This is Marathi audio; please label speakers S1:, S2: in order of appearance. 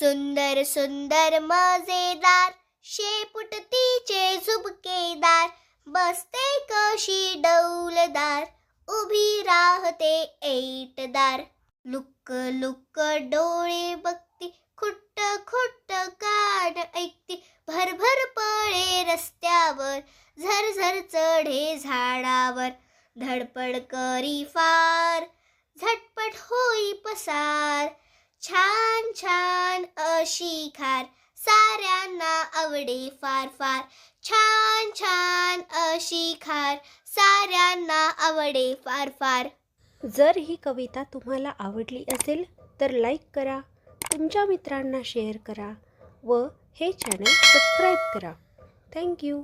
S1: सुंदर सुंदर मजेदार शेपूट तिचे झुबकेदार बसते कशी डौलदार उभी राहते ऐटदार. लुक्क लुक्क डोळे बघती खुट्ट खुट्ट कान ऐकती भरभर पळे रस्त्यावर झरझर चढे झाडावर धडपड करी फार झटपट होई पसार छान छान अशी खार साऱ्यांना आवडे फार फार. छान छान अशी खार साऱ्यांना आवडे फार फार.
S2: जर ही कविता तुम्हाला आवडली असेल तर लाईक करा. तुमच्या मित्रांना शेअर करा. व हे चॅनल सबस्क्राईब करा. थँक्यू